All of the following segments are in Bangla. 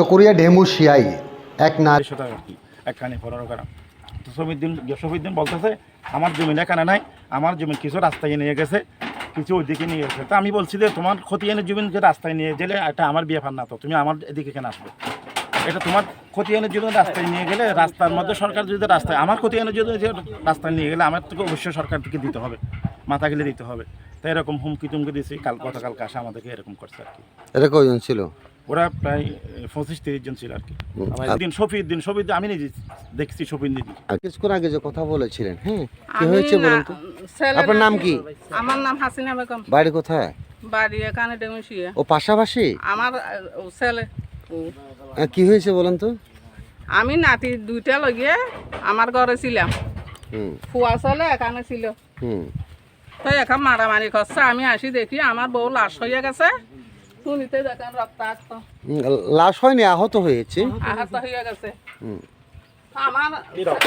চকরিয়া ঢেমু শিয়াই এক টাকা একখানে পনেরো গ্রাম। তো সমিদ্দিন সমিদ্দিন বলতেছে আমার জমিন এখানে নাই আমার জমিন কিছু রাস্তায় নিয়ে গেছে কিছু ওইদিকে নিয়ে গেছে। তা আমি বলছি যে তোমার খতিয়ানের জমিন যে রাস্তায় নিয়ে গেলে এটা আমার বিয়ে ফান না তো তুমি আমার এদিকে কেন আসবে? এটা তোমার খতিয়ানের জন্য রাস্তায় নিয়ে গেলে রাস্তার মধ্যে সরকার যদি রাস্তায় আমার খতিয়ানের জন্য যে রাস্তায় নিয়ে গেলে আমার থেকে অবশ্যই সরকার থেকে দিতে হবে মাথা গেলে দিতে হবে। তো এরকম হুমকি টুমকি দিয়েছি কাল গতকাল কাশে আমাদেরকে এরকম করছে আর কি। এটা কয়জন ছিল? ওরা প্রায় পঁচিশ তিরিশ জন ছিল আর কি। দিন শফির দিন শফির দিন আমি নিজে দেখছি শফির দিদি। আর কিছুক্ষণ আগে যে কথা বলেছিলেন হ্যাঁ কি হয়েছে বলুন তো? আপনার নাম কি? আমার নাম হাসিনা বেগম। বাড়ি কোথায়? বাড়ি এখানে ডেমিশিয়া ও পাশাপাশি? আমার ও ছেলে। কি হয়েছে বলেন তো? আমি নাতি দুইটা লাগিয়ে আমার ঘরে ছিলাম। ফুয়া ছেলে এখানে ছিল। হুম। তো এখন মারামারি করছে। আমি আসি দেখি আমার বউ লাশ হয়ে গেছে। শুনিতে দেখেন রক্তাক্ত লাশ হয়নি আহত হয়েছে। আহত হয়ে গেছে। আমার রক্ত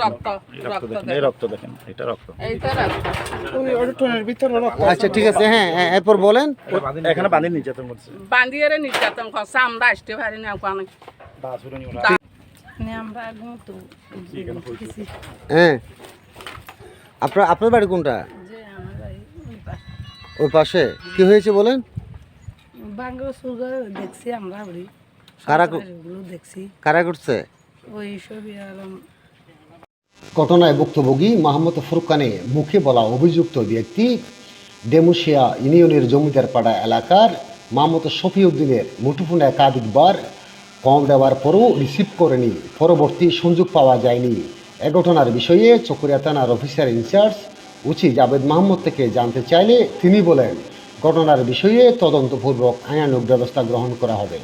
রক্ত এই রক্ত রক্ত দেখেন। রক্ত দেখেন এটা রক্ত। আচ্ছা ঠিক আছে হ্যাঁ হ্যাঁ, এরপর বলেন। এখানে বাঁধি নির্যাতন করছে। বান্ধিয়ে নির্যাতন করছে আমরা আসতে পারি না ওখানে। হ্যাঁ। আপনার আপনার বাড়ি কোনটা? যে আমার বাড়ি ওই পাশে। ওই পাশে। কি হয়েছে বলেন? বাংলা সুগার দেখছি আমরা কারা দেখছি। কারা করছে? ওই সবই আলম ঘটনায় ভুক্তভোগী মোহাম্মদ ফুরকানে মুখে বলা অভিযুক্ত ব্যক্তি ডেমুশিয়া ইউনিয়নের জমিদার পাড়া এলাকার মাহমুদ শফিউদ্দিনের মুঠোফোনে একাধিকবার কম দেওয়ার পরও রিসিভ করেনি। পরবর্তী সংযোগ পাওয়া যায়নি। এ ঘটনার বিষয়ে চকরিয়া থানার অফিসার ইনচার্জ উচি জাভেদ মাহমুদ থেকে জানতে চাইলে তিনি বলেন ঘটনার বিষয়ে তদন্তপূর্বক আইনানুগ ব্যবস্থা গ্রহণ করা হবে।